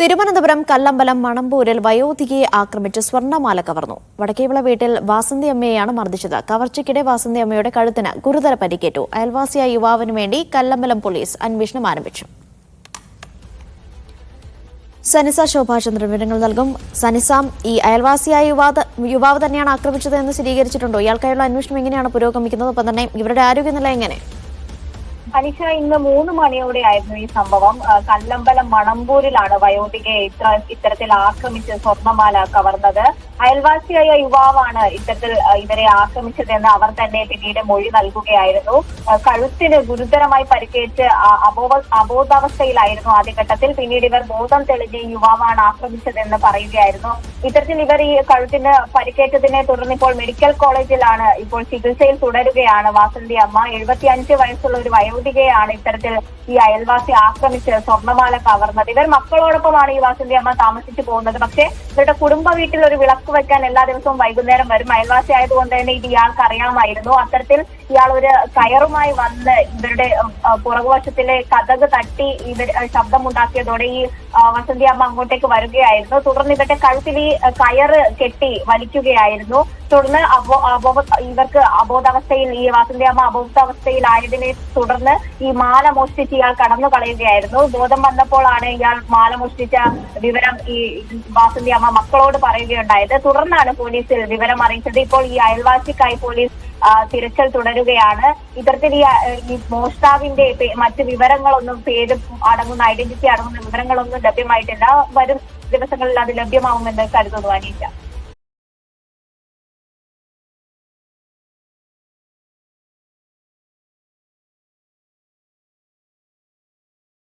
തിരുവനന്തപുരം കല്ലമ്പലം മണമ്പൂരിൽ വയോധികയെ ആക്രമിച്ച് സ്വർണമാല കവർന്നു. വടക്കേവിള വീട്ടിൽ വാസന്തി അമ്മയെയാണ് മർദ്ദിച്ചത്. കവർച്ചയ്ക്കിടെ വാസന്തി അമ്മയുടെ കഴുത്തിന് ഗുരുതര പരിക്കേറ്റു. അയൽവാസിയായ യുവാവിനു വേണ്ടി കല്ലമ്പലം പോലീസ് അന്വേഷണം ആരംഭിച്ചു. സനിസ ശോഭാചന്ദ്രൻ വിവരങ്ങൾ നൽകും. സനിസാം ഈ അയൽവാസിയായ യുവാവ് യുവാവ് തന്നെയാണ് ആക്രമിച്ചത് എന്ന് സ്ഥിരീകരിച്ചിട്ടുണ്ടോ? ഇയാൾക്കായുള്ള അന്വേഷണം എങ്ങനെയാണ് പുരോഗമിക്കുന്നത്? ഒപ്പം തന്നെ ഇവരുടെ ആരോഗ്യനില എങ്ങനെ? അനിഷ ഇന്ന് മൂന്ന് മണിയോടെയായിരുന്നു ഈ സംഭവം. കല്ലമ്പലം മണമ്പൂരിലാണ് വയോധികയെ ഇത്ര ഇത്തരത്തിൽ ആക്രമിച്ച് സ്വർണമാല കവർന്നത്. അയൽവാസിയായ യുവാവാണ് ഇത്തരത്തിൽ ഇവരെ ആക്രമിച്ചതെന്ന് അവർ തന്നെ പിന്നീട് മൊഴി നൽകുകയായിരുന്നു. കഴുത്തിന് ഗുരുതരമായി പരിക്കേറ്റ് അബോധ അബോധാവസ്ഥയിലായിരുന്നു ആദ്യഘട്ടത്തിൽ. പിന്നീട് ഇവർ ബോധം തെളിഞ്ഞ് യുവാവാണ് ആക്രമിച്ചതെന്ന് പറയുകയായിരുന്നു. ഇത്തരത്തിൽ ഇവർ ഈ കഴുത്തിന് പരിക്കേറ്റതിനെ തുടർന്ന് ഇപ്പോൾ മെഡിക്കൽ കോളേജിലാണ് ഇപ്പോൾ ചികിത്സയിൽ തുടരുകയാണ്. വാസന്തി അമ്മ എഴുപത്തിയഞ്ച് വയസ്സുള്ള ഒരു വയോധികയാണ് ഇത്തരത്തിൽ ഈ അയൽവാസി ആക്രമിച്ച് സ്വർണമാല കവർന്നത്. ഇവർ മക്കളോടൊപ്പമാണ് ഈ വാസന്തി അമ്മ താമസിച്ചു പോകുന്നത്. പക്ഷേ ഇവരുടെ കുടുംബ വീട്ടിൽ ഒരു വിളക്ക് വെക്കാൻ എല്ലാ ദിവസവും വൈകുന്നേരം വരും. അയൽവാസി ആയതുകൊണ്ട് തന്നെ ഇത് ഇയാൾക്ക് അറിയാമായിരുന്നു. അത്തരത്തിൽ ഇയാൾ ഒരു കയറുമായി വന്ന് ഇവരുടെ പുറകുവശത്തിലെ കഥക് തട്ടി ഇവർ ശബ്ദമുണ്ടാക്കിയതോടെ ഈ വസന്തി അമ്മ അങ്ങോട്ടേക്ക് വരികയായിരുന്നു. തുടർന്ന് ഇവരുടെ കഴുത്തിൽ ഈ കയറ് കെട്ടി വലിക്കുകയായിരുന്നു. തുടർന്ന് അബോ ഇവർക്ക് അബോധാവസ്ഥയിൽ ഈ വസന്തി അമ്മ അബോധാവസ്ഥയിലായതിനെ തുടർന്ന് ഈ മാല മോഷ്ടിച്ച് ഇയാൾ കടന്നു കളയുകയായിരുന്നു. ബോധം വന്നപ്പോഴാണ് ഇയാൾ മാല മോഷ്ടിച്ച വിവരം ഈ വാസന്തി അമ്മ മക്കളോട് പറയുകയുണ്ടായത്. തുടർന്നാണ് പോലീസിൽ വിവരം അറിയിച്ചത്. ഇപ്പോൾ ഈ അയൽവാസിക്കായി പോലീസ് തിരച്ചിൽ തുടരുകയാണ്. ഇത്തരത്തിൽ ഈ മോഷ്ടാവിന്റെ മറ്റ് വിവരങ്ങളൊന്നും പേര് അടങ്ങുന്ന ഐഡന്റിറ്റി അടങ്ങുന്ന വിവരങ്ങളൊന്നും ലഭ്യമായിട്ടില്ല. വരും ദിവസങ്ങളിൽ അത് ലഭ്യമാവുമെന്ന് കരുതുന്നു അനീഷ.